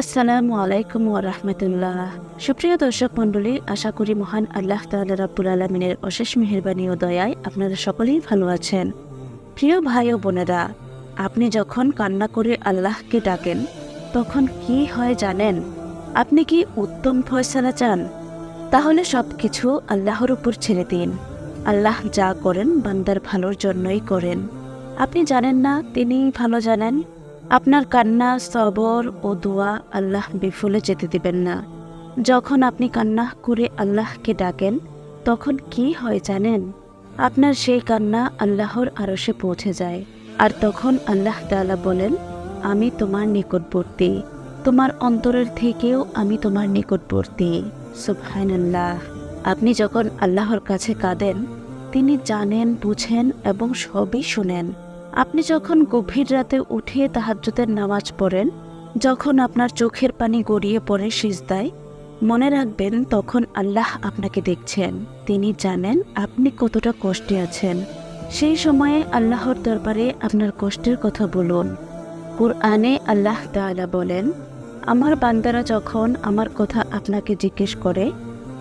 আসসালামু আলাইকুম রাহমাতুল্লাহ। সুপ্রিয় দর্শক মণ্ডলী, আশা করি মহান আল্লাহ তাআলা রাব্বুল আলামিনের অশেষ মেহেরবানি ও দয়ায় আপনারা সকলেই ভালো আছেন। প্রিয় ভাই ও বোনেরা, আপনি যখন কান্না করে আল্লাহকে ডাকেন, তখন কি হয় জানেন? আপনি কি উত্তম ফয়সালা চান? তাহলে সব কিছু আল্লাহর উপর ছেড়ে দিন। আল্লাহ যা করেন বান্দার ভালোর জন্যই করেন। আপনি জানেন না তিনি ভালো জানেন? আপনার কান্না, সবর ও দোয়া আল্লাহ বিফলে যেতে দিবেন না। যখন আপনি কান্না করে আল্লাহকে ডাকেন, তখন কি হয় জানেন? আপনার সেই কান্না আল্লাহর আরশে পৌঁছে যায়। আর তখন আল্লাহ তাআলা বলেন, আমি তোমার নিকটবর্তী। তোমার অন্তরের থেকেও আমি তোমার নিকটবর্তী। সুবহানাল্লাহ। আপনি যখন আল্লাহর কাছে কাঁদেন, তিনি জানেন, বুঝেন এবং সবই শুনেন। আপনি যখন গভীর রাতে উঠে তাহাজ্জুদের নামাজ পড়েন, যখন আপনার চোখের পানি গড়িয়ে পড়ে সিজদায়, মনে রাখবেন তখন আল্লাহ আপনাকে দেখছেন। তিনি জানেন আপনি কতটা কষ্টে আছেন। সেই সময়ে আল্লাহর দরবারে আপনার কষ্টের কথা বলুন। কুরআনে আল্লাহ তাআলা বলেন, আমার বান্দারা যখন আমার কথা আপনাকে জিজ্ঞেস করে,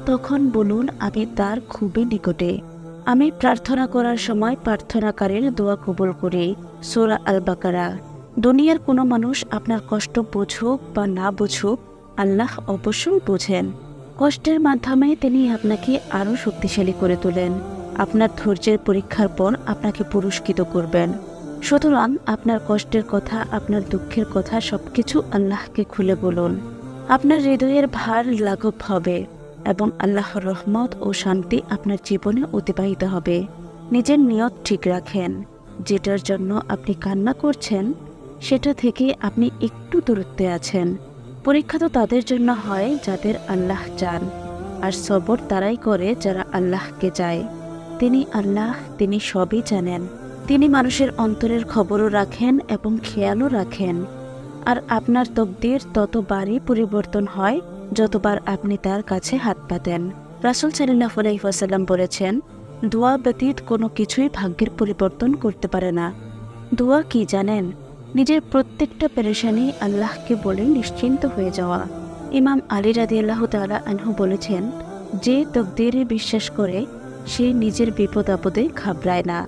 তখন বলুন, আমি তার খুবই নিকটে। আমি প্রার্থনা করার সময় প্রার্থনাকারীর দোয়া কবুল করি। সোরা আল বাকারা দুনিয়ার কোনো মানুষ আপনার কষ্ট বুঝুক বা না বুঝুক, আল্লাহ অবশ্যই বোঝেন। কষ্টের মাধ্যমে তিনি আপনাকে আরও শক্তিশালী করে তোলেন। আপনার ধৈর্যের পরীক্ষার পর আপনাকে পুরস্কৃত করবেন। সুতরাং আপনার কষ্টের কথা, আপনার দুঃখের কথা সবকিছু আল্লাহকে খুলে বলুন। আপনার হৃদয়ের ভার লাঘব হবে। এবং আল্লাহর রহমত ও শান্তি আপনার জীবনে অতিবাহিত হবে। নিজের নিয়ত ঠিক রাখেন। যেটার জন্য আপনি কান্না করছেন, সেটা থেকে আপনি একটু দূরত্বে আছেন। পরীক্ষা তো তাদের জন্য হয় যাদের আল্লাহ চান, আর সবর তারাই করে যারা আল্লাহকে চায়। তিনি আল্লাহ, তিনি সবই জানেন। তিনি মানুষের অন্তরের খবরও রাখেন এবং খেয়ালও রাখেন। আর আপনার তকদির ততবারই পরিবর্তন হয় যতবার আপনি তার কাছে হাত পাতেন রাসুল সাল্লাহ আলাইসাল্লাম বলেছেন, দোয়া ব্যতীত কোনো কিছুই ভাগ্যের পরিবর্তন করতে পারে না। দোয়া কি জানেন? নিজের প্রত্যেকটা পেরেশানি আল্লাহকে বলে নিশ্চিন্ত হয়ে যাওয়া। ইমাম আলী রাদি আল্লাহ তালা আনহু বলেছেন, যে তকদিরে বিশ্বাস করে, সে নিজের বিপদ আপদে ঘাবড়ায় না।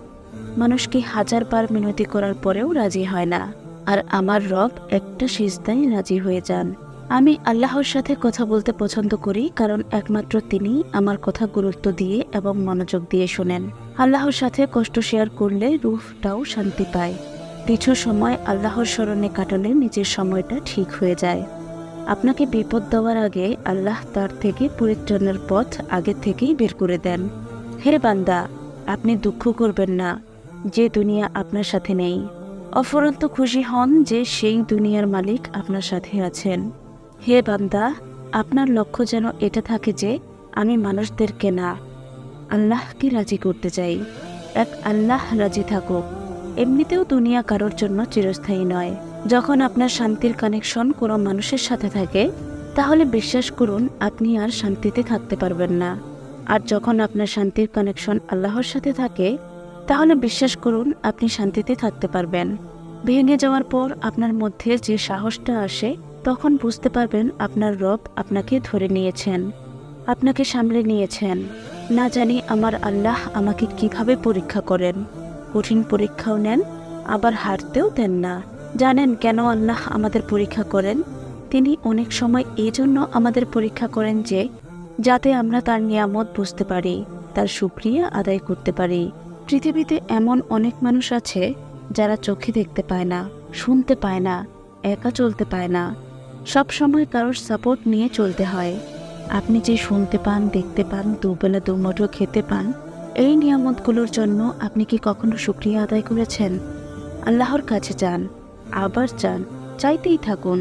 মানুষকে হাজার বার মিনতি করার পরেও রাজি হয় না। আর আমার রব একটা সিজদায় রাজি হয়ে যান। আমি আল্লাহর সাথে কথা বলতে পছন্দ করি, কারণ একমাত্র তিনি আমার কথা গুরুত্ব দিয়ে এবং মনোযোগ দিয়ে শোনেন। আল্লাহর সাথে কষ্ট শেয়ার করলে রুফটাও শান্তি পায়। কিছু সময় আল্লাহর স্মরণে কাটালে নিজের সময়টা ঠিক হয়ে যায়। আপনাকে বিপদ দেওয়ার আগে আল্লাহ তার থেকে পরিত্রাণের পথ আগে থেকেই বের করে দেন। হে বান্দা, আপনি দুঃখ করবেন না, যে দুনিয়া আপনার সাথে নেই। অফরন্ত খুশি হন যে সেই দুনিয়ার মালিক আপনার সাথে আছেন। হে বান্দা, আপনার লক্ষ্য যেন এটা থাকে যে, আমি মানুষদেরকে না, আল্লাহকে রাজি করতে চাই। এক আল্লাহ রাজি থাকুক। এমনিতেও দুনিয়া কারোর জন্য চিরস্থায়ী নয়। যখন আপনার শান্তির কানেকশন কোনো মানুষের সাথে থাকে, তাহলে বিশ্বাস করুন, আপনি আর শান্তিতে থাকতে পারবেন না। আর যখন আপনার শান্তির কানেকশন আল্লাহর সাথে থাকে, তাহলে বিশ্বাস করুন, আপনি শান্তিতে থাকতে পারবেন। ভেঙে যাওয়ার পর আপনার মধ্যে যে সাহসটা আসে তখন বুঝতে পারবেন আপনার রব আপনাকে ধরে নিয়েছেন, আপনাকে সামলে নিয়েছেন। না জানি আমার আল্লাহ আমাকে কীভাবে পরীক্ষা করেন। কঠিন পরীক্ষাও নেন, আবার হারতেও দেন না। জানেন কেন আল্লাহ আমাদের পরীক্ষা করেন? তিনি অনেক সময় এই জন্য আমাদের পরীক্ষা করেন যে, যাতে আমরা তার নিয়ামত বুঝতে পারি, তার সুক্রিয়া আদায় করতে পারি। পৃথিবীতে এমন অনেক মানুষ আছে যারা চোখে দেখতে পায় না, শুনতে পায় না, একা চলতে পায় না। সব সময় কারোর সাপোর্ট নিয়ে চলতে হয়। আপনি যে শুনতে পান, দেখতে পান, দুবেলা দুমুঠো খেতে পান, এই নিয়ামতগুলোর জন্য আপনি কি কখনো শুক্রিয়া আদায় করেছেন? আল্লাহর কাছে যান, আবার চান চাইতেই থাকুন।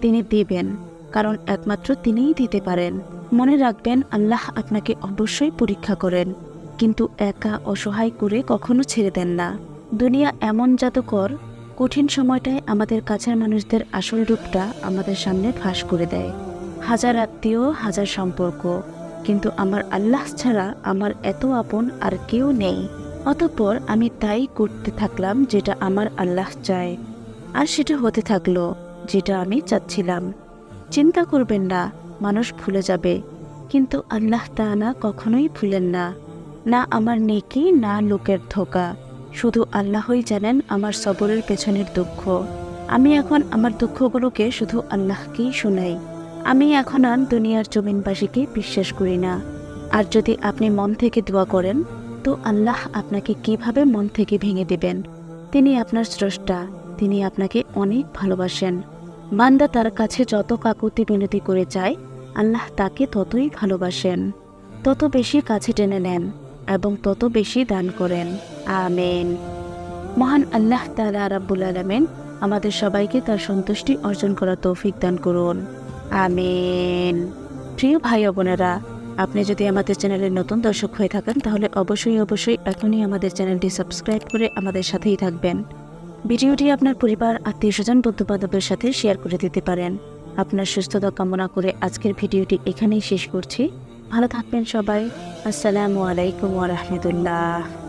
তিনি দেবেন, কারণ একমাত্র তিনিই দিতে পারেন। মনে রাখবেন, আল্লাহ আপনাকে অবশ্যই পরীক্ষা করেন, কিন্তু একা অসহায় করে কখনো ছেড়ে দেন না। দুনিয়া এমন জাদুকর কঠিন সময়টায় আমাদের কাছের মানুষদের আসল রূপটা আমাদের সামনে ফাঁস করে দেয়। হাজার আত্মীয়, হাজার সম্পর্ক, কিন্তু আমার আল্লাহ ছাড়া আমার এত আপন আর কেউ নেই। অতঃপর আমি তাই করতে থাকলাম যেটা আমার আল্লাহ চায়, আর সেটা হতে থাকল যেটা আমি চাচ্ছিলাম। চিন্তা করবেন না, মানুষ ভুলে যাবে, কিন্তু আল্লাহ তাআলা কখনোই ভুলেন না। না আমার নেকি, না লোকের ধোকা। শুধু আল্লাহই জানেন আমার সবরের পেছনের দুঃখ। আমি এখন আমার দুঃখগুলোকে শুধু আল্লাহকেই শোনাই। আমি এখন আর দুনিয়ার জমিনবাসীকে বিশ্বাস করি না। আর যদি আপনি মন থেকে দোয়া করেন, তো আল্লাহ আপনাকে কীভাবে মন থেকে ভেঙে দেবেন? তিনি আপনার স্রষ্টা, তিনি আপনাকে অনেক ভালোবাসেন। বান্দা তার কাছে যত কাকুতি বিনতি করে চায়, আল্লাহ তাকে ততই ভালোবাসেন। তত বেশি কাছে টেনে নেন। এবং তত বেশি দান করেন। আমেন। মহান আল্লাহ তালা রাব্বুল আলমেন আমাদের সবাইকে তার সন্তুষ্টি অর্জন করার তৌফিক দান করুন। আমেন। প্রিয় ভাই বোনেরা, আপনি যদি আমাদের চ্যানেলের নতুন দর্শক হয়ে থাকেন, তাহলে অবশ্যই অবশ্যই এখনই আমাদের চ্যানেলটি সাবস্ক্রাইব করে আমাদের সাথেই থাকবেন। ভিডিওটি আপনার পরিবার আত্মীয় স্বজন বন্ধু বান্ধবের সাথে শেয়ার করে দিতে পারেন। আপনার সুস্থতা কামনা করে আজকের ভিডিওটি এখানেই শেষ করছি। ভালো থাকবেন সবাই। আসসালামু আলাইকুম ওয়া রাহমাতুল্লাহ।